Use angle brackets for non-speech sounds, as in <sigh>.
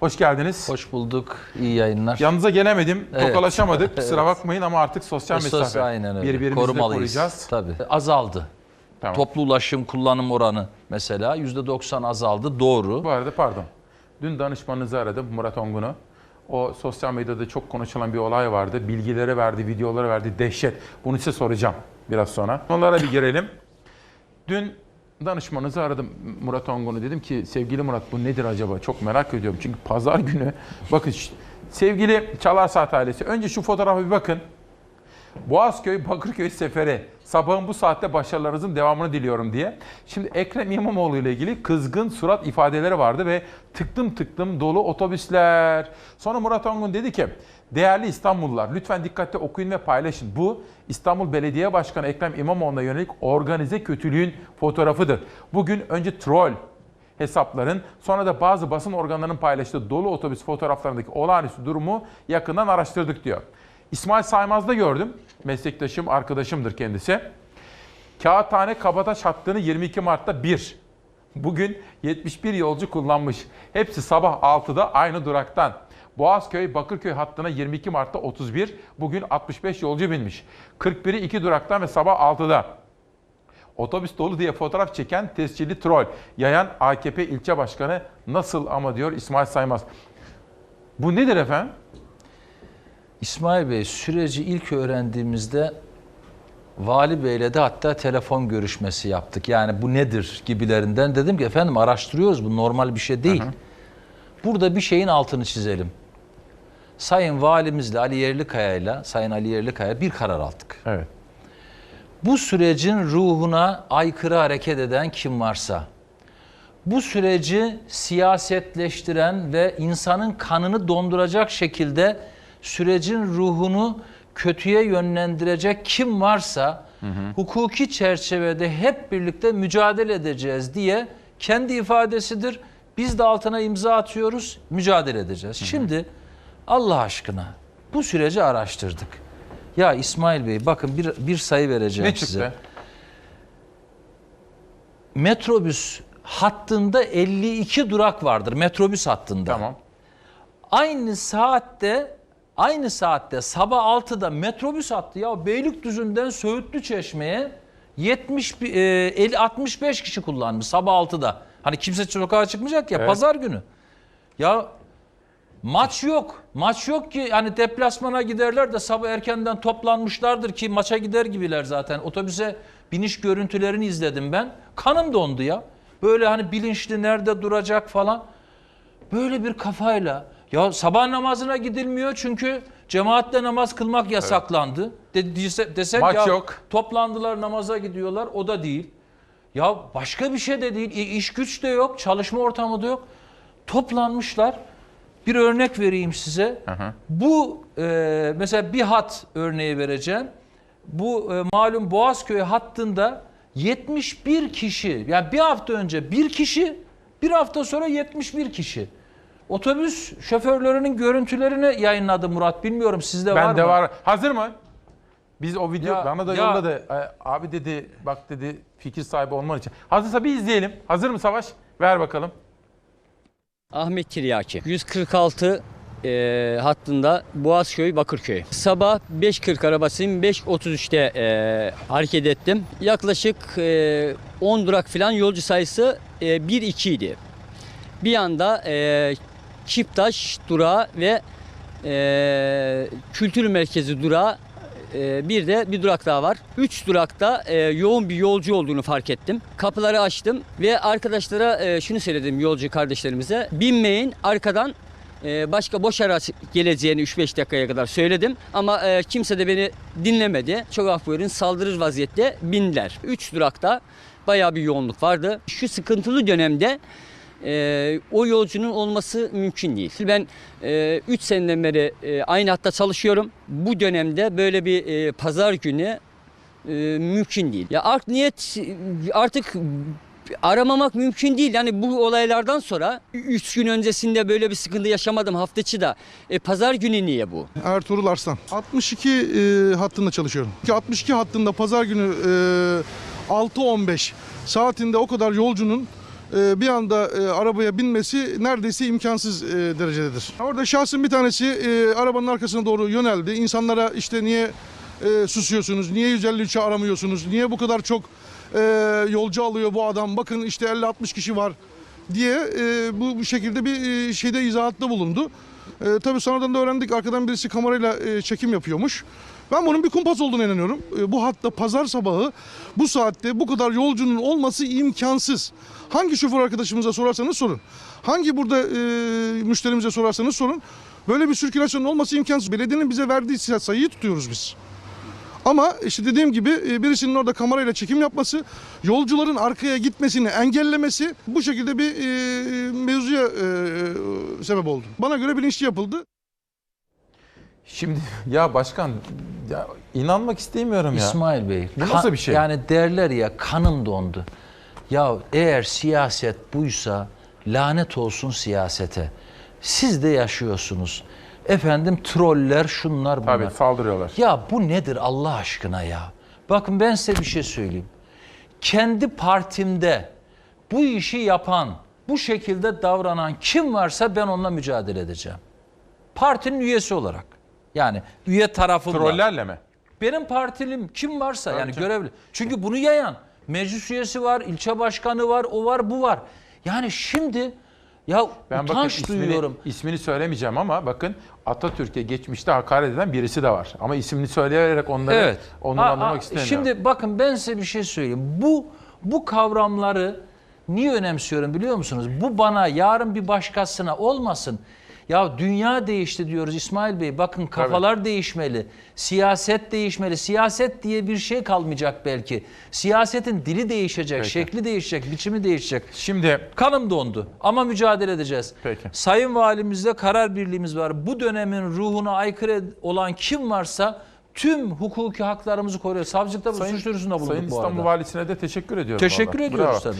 Hoş geldiniz. Hoş bulduk. İyi yayınlar. Yanınıza gelemedim, Evet. tokalaşamadık. <laughs> Kusura bakmayın ama artık sosyal Sos- mesafe. aynen öyle. Birbirimizi Korumalıyız. koruyacağız. Tabii. Azaldı. Tamam. Toplu ulaşım kullanım oranı mesela %90 azaldı. Doğru. Bu arada pardon. Dün danışmanınızı aradım Murat Ongun'u. O sosyal medyada çok konuşulan bir olay vardı. Bilgileri verdi, videoları verdi. Dehşet. Bunu size soracağım biraz sonra. Onlara bir girelim. Dün danışmanınızı aradım Murat Ongun'u. Dedim ki sevgili Murat bu nedir acaba? Çok merak ediyorum. Çünkü pazar günü bakın sevgili Çalar Saat ailesi önce şu fotoğrafa bir bakın. Boğazköy Bakırköy seferi. Sabahın bu saatte başarılarınızın devamını diliyorum diye. Şimdi Ekrem İmamoğlu ile ilgili kızgın surat ifadeleri vardı ve tıklım tıklım dolu otobüsler. Sonra Murat Ongun dedi ki değerli İstanbullular lütfen dikkatli okuyun ve paylaşın. Bu İstanbul Belediye Başkanı Ekrem İmamoğlu'na yönelik organize kötülüğün fotoğrafıdır. Bugün önce troll, hesapların sonra da bazı basın organlarının paylaştığı dolu otobüs fotoğraflarındaki olağanüstü durumu yakından araştırdık diyor. İsmail Saymaz'da gördüm. Meslektaşım, arkadaşımdır kendisi. Kağıthane Kabataş hattını 22 Mart'ta 1. Bugün 71 yolcu kullanmış. Hepsi sabah 6'da aynı duraktan. Boğazköy Bakırköy hattına 22 Mart'ta 31. Bugün 65 yolcu binmiş. 41'i 2 duraktan ve sabah 6'da. Otobüs dolu diye fotoğraf çeken tescilli troll. Yayan AKP ilçe başkanı nasıl ama diyor İsmail Saymaz. Bu nedir efendim? İsmail Bey süreci ilk öğrendiğimizde Vali Bey'le de hatta telefon görüşmesi yaptık. Yani bu nedir gibilerinden. Dedim ki efendim araştırıyoruz bu normal bir şey değil. Burada bir şeyin altını çizelim. Sayın Valimizle Ali Yerlikaya'yla Sayın Ali Yerlikaya bir karar aldık. Evet. Bu sürecin ruhuna aykırı hareket eden kim varsa, bu süreci siyasetleştiren ve insanın kanını donduracak şekilde sürecin ruhunu kötüye yönlendirecek kim varsa hukuki çerçevede hep birlikte mücadele edeceğiz diye kendi ifadesidir. Biz de altına imza atıyoruz, mücadele edeceğiz. Şimdi Allah aşkına bu süreci araştırdık. Ya İsmail Bey bakın bir, bir sayı vereceğim Ne çıktı? size. Metrobüs hattında 52 durak vardır. Metrobüs hattında. Tamam. Aynı saatte aynı saatte sabah 6'da metrobüs hattı ya Beylikdüzü'nden Söğütlü Çeşme'ye 70 bi- e, 50 65 kişi kullanmış sabah 6'da. Hani kimse sokağa çıkmayacak ya Evet. pazar günü. Ya maç yok. Maç yok ki hani deplasmana giderler de sabah erkenden toplanmışlardır ki maça gider gibiler zaten. Otobüse biniş görüntülerini izledim ben. Kanım dondu ya. Böyle hani bilinçli nerede duracak falan. Böyle bir kafayla ya sabah namazına gidilmiyor çünkü cemaatle namaz kılmak yasaklandı. De, dese- desek Maç ya yok. toplandılar namaza gidiyorlar o da değil. Ya başka bir şey de değil. İ- iş güç de yok, çalışma ortamı da yok. Toplanmışlar. Bir örnek vereyim size. Bu e, mesela bir hat örneği vereceğim. Bu e, malum Boğazköy hattında 71 kişi yani bir hafta önce bir kişi bir hafta sonra 71 kişi. Otobüs şoförlerinin görüntülerini yayınladı Murat. Bilmiyorum sizde var Bende mı? var. Hazır mı? Biz o video Ya- bana da ya- yolladı. E, Abi dedi bak dedi fikir sahibi olman için. Hazırsa bir izleyelim. Hazır mı Savaş? Ver bakalım. Ahmet Tiryaki. 146 e, hattında Boğazköy Bakırköy. Sabah 5.40 arabasıyım 5.33'te e, hareket ettim. Yaklaşık e, 10 durak falan yolcu sayısı e, 1-2 idi. Bir anda e, Çiptaş durağı ve e, Kültür Merkezi durağı e, bir de bir durak daha var. Üç durakta e, yoğun bir yolcu olduğunu fark ettim. Kapıları açtım ve arkadaşlara e, şunu söyledim yolcu kardeşlerimize. Binmeyin arkadan e, başka boş araç geleceğini 3-5 dakikaya kadar söyledim. Ama e, kimse de beni dinlemedi. Çok af buyurun saldırır vaziyette bindiler. Üç durakta bayağı bir yoğunluk vardı. Şu sıkıntılı dönemde e, o yolcunun olması mümkün değil. Ben 3 seneden beri e, aynı hatta çalışıyorum. Bu dönemde böyle bir e, pazar günü e, mümkün değil. Ya art niyet artık aramamak mümkün değil. Yani bu olaylardan sonra 3 gün öncesinde böyle bir sıkıntı yaşamadım hafta içi de. E, pazar günü niye bu? Ertuğrul Arslan. 62 e, hattında çalışıyorum. 62 hattında pazar günü e, 6.15 saatinde o kadar yolcunun e, bir anda e, arabaya binmesi neredeyse imkansız e, derecededir. Orada şahsın bir tanesi e, arabanın arkasına doğru yöneldi. İnsanlara işte niye susuyorsunuz, niye 153'ü aramıyorsunuz, niye bu kadar çok yolcu alıyor bu adam, bakın işte 50-60 kişi var diye bu, şekilde bir şeyde izahatta bulundu. Tabii sonradan da öğrendik arkadan birisi kamerayla çekim yapıyormuş. Ben bunun bir kumpas olduğuna inanıyorum. E, bu hatta pazar sabahı bu saatte bu kadar yolcunun olması imkansız. Hangi şoför arkadaşımıza sorarsanız sorun. Hangi burada e, müşterimize sorarsanız sorun. Böyle bir sirkülasyonun olması imkansız. Belediyenin bize verdiği sayıyı tutuyoruz biz. Ama işte dediğim gibi e, birisinin orada kamerayla çekim yapması, yolcuların arkaya gitmesini engellemesi bu şekilde bir e, mevzuya e, sebep oldu. Bana göre bilinçli yapıldı. Şimdi <laughs> ya başkan ya inanmak istemiyorum ya. İsmail Bey. Bu nasıl bir şey? Yani derler ya kanım dondu. Ya eğer siyaset buysa lanet olsun siyasete. Siz de yaşıyorsunuz. Efendim troller şunlar bunlar. Tabii saldırıyorlar. Ya bu nedir Allah aşkına ya? Bakın ben size bir şey söyleyeyim. Kendi partimde bu işi yapan, bu şekilde davranan kim varsa ben onunla mücadele edeceğim. Partinin üyesi olarak. Yani üye tarafımla. Trollerle mi? Benim partilim kim varsa yani görevli. Çünkü bunu yayan meclis üyesi var, ilçe başkanı var, o var, bu var. Yani şimdi ya Ben bakın utanç ismini, duyuyorum. ismini söylemeyeceğim ama bakın Atatürk'e geçmişte hakaret eden birisi de var. Ama ismini söyleyerek onları Evet. aa, istemiyorum. Şimdi bakın ben size bir şey söyleyeyim. Bu bu kavramları niye önemsiyorum biliyor musunuz? Bu bana yarın bir başkasına olmasın. Ya dünya değişti diyoruz İsmail Bey. Bakın kafalar değişmeli. Siyaset değişmeli. Siyaset diye bir şey kalmayacak belki. Siyasetin dili değişecek, Peki. şekli değişecek, biçimi değişecek. Şimdi Kanım dondu ama mücadele edeceğiz. Peki. Sayın Valimizle karar birliğimiz var. Bu dönemin ruhuna aykırı olan kim varsa tüm hukuki haklarımızı koruyor. Savcılıkta bu suç duyurusunda Sayın bu İstanbul arada. Valisi'ne de teşekkür ediyorum. Teşekkür vallahi. ediyoruz Bravo. tabii.